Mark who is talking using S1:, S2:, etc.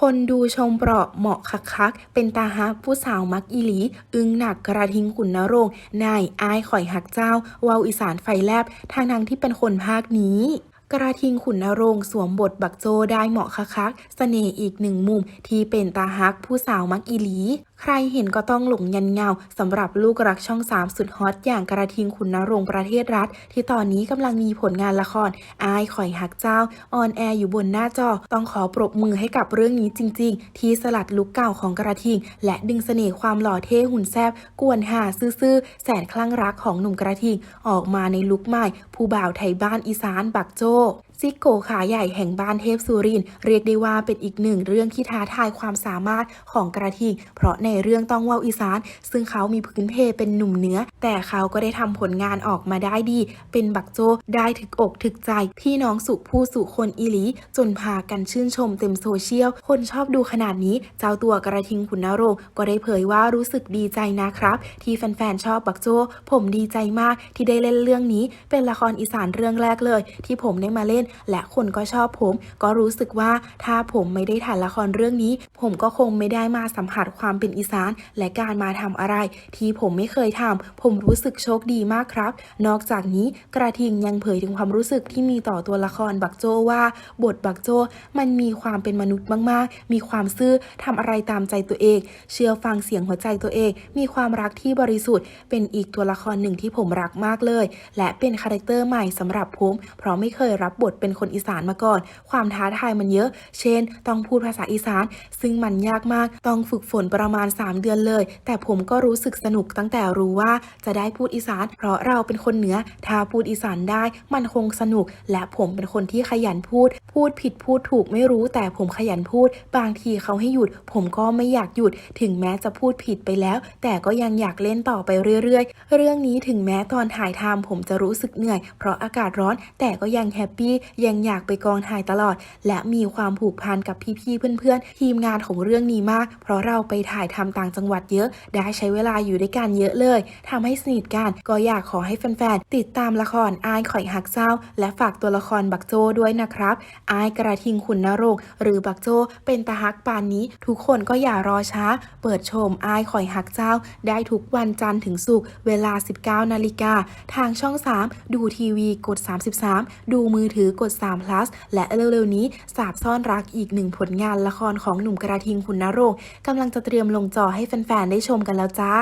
S1: คนดูชมเปราะเหมาะคักคัก เป็นตาฮักผู้สาวมักอีหลี อึ้งหนักกระทิงขุนนรงค์นายอายข่อยหักเจ้า เวาวอีสานไฟแลบทางทางที่เป็นคนภาคนี้กระทิงขุนนรงค์สวมบทบักโจได้เหมาะคักคักเสน่ห์อีกหนึ่งมุมที่เป็นตาฮักผู้สาวมักอีหลี ใครเห็นก็ต้องหลงยันเงาสำหรับลูกรักช่องสามสุดฮอตอย่างกระทิงขุนนรงประเทศรัฐ ที่ตอนนี้กำลังมีผลงานละครอายข่อยหักเจ้า ออนแอร์อยู่บนหน้าจอ ต้องขอปรบมือให้กับเรื่องนี้จริง ๆ ที่สลัดลุกเก่าของกระทิง และดึงเสน่ห์ความหล่อเท่หุ่นแซบกวนหาซื่อๆ แสนคลั่งรักของหนุ่มกระทิง ออกมาในลุคใหม่ ผู้บ่าวไทยบ้านอีสานบักโจ ซิกโกขาใหญ่แห่งบ้านเทพสุรินเรียกได้ว่าเป็นอีกหนึ่งเรื่องที่ท้าทายความสามารถของกระทิง เพราะในเรื่องต้องว่าอีสาน ซึ่งเขามีพื้นเพเป็นหนุ่มเนื้อ แต่เขาก็ได้ทำผลงานออกมาได้ดี เป็นบักโจได้ถึกอกถึกใจ พี่น้องสุผู้สุคนอีหลี จนพากันชื่นชมเต็มโซเชียล คนชอบดูขนาดนี้ เจ้าตัวกระทิงขุนนรงค์ก็ได้เผยว่ารู้สึกดีใจนะครับ ที่แฟนๆชอบบักโจ ผมดีใจมากที่ได้เล่นเรื่องนี้ เป็นละครอีสานเรื่องแรกเลย ที่ผมได้มาเล่นและคนก็ชอบผม ก็รู้สึกว่าถ้าผมไม่ได้ถ่ายละครเรื่องนี้ ผมก็คงไม่ได้มาสัมผัสความเป็นอีสาน และการมาทำอะไร ที่ผมไม่เคยทำผมรู้สึกโชคดีมากครับ นอกจากนี้กระทิงยังเผยถึงความรู้สึกที่มีต่อตัวละครบักโจว่าบทบักโจมันมีความเป็นมนุษย์มาก ๆ มีความซื่อทำอะไรตามใจตัวเอง เชื่อฟังเสียงหัวใจตัวเอง มีความรักที่บริสุทธิ์ เป็นอีกตัวละครหนึ่งที่ผมรักมากเลย และเป็นคาแรคเตอร์ใหม่สำหรับผม เพราะไม่เคยรับบทเป็นคนอีสานมาก่อน ความท้าทายมันเยอะ เช่น ต้องพูดภาษาอีสาน ซึ่งมันยากมาก ต้องฝึกฝนประมาณ 3 เดือนเลย แต่ผมก็รู้สึกสนุกตั้งแต่รู้ว่าจะได้พูดอีสาน เพราะเราเป็นคนเหนือ ถ้าพูดอีสานได้ มันคงสนุก และผมเป็นคนที่ขยันพูด พูดผิดพูดถูกไม่รู้ แต่ผมขยันพูด บางทีเขาให้หยุด ผมก็ไม่อยากหยุด ถึงแม้จะพูดผิดไปแล้ว แต่ก็ยังอยากเล่นต่อไปเรื่อยๆ เรื่องนี้ถึงแม้ตอนถ่ายทำผมจะรู้สึกเหนื่อย เพราะอากาศร้อน แต่ก็ยังแฮปปี้ยังอยากไปกองถ่ายตลอด และมีความผูกพันกับพี่ๆเพื่อนๆ ทีมงานของเรื่องนี้มาก เพราะเราไปถ่ายทำต่างจังหวัดเยอะ ได้ใช้เวลาอยู่ด้วยกันเยอะเลยทำให้สนิทกันก็อยากขอให้แฟนๆ ติดตามละครอายข่อยหักเจ้า และฝากตัวละครบักโจด้วยนะครับอายกระทิงขุนนรงค์หรือบักโจเป็นตาฮักปานนี้ ทุกคนก็อย่ารอช้า เปิดชมอายข่อยหักเจ้า ได้ทุกวันจันทร์ถึงศุกร์เวลา 19นาฬิกาทางช่อง 3 ดูทีวีกด 33 ดูมือถือกด3 plus และเร็วๆนี้สาบซ่อนรักอีกหนึ่งผลงานละครของหนุ่มกระทิงคุณนรงกำลังจะเตรียมลงจอให้แฟนๆได้ชมกันแล้วจ้า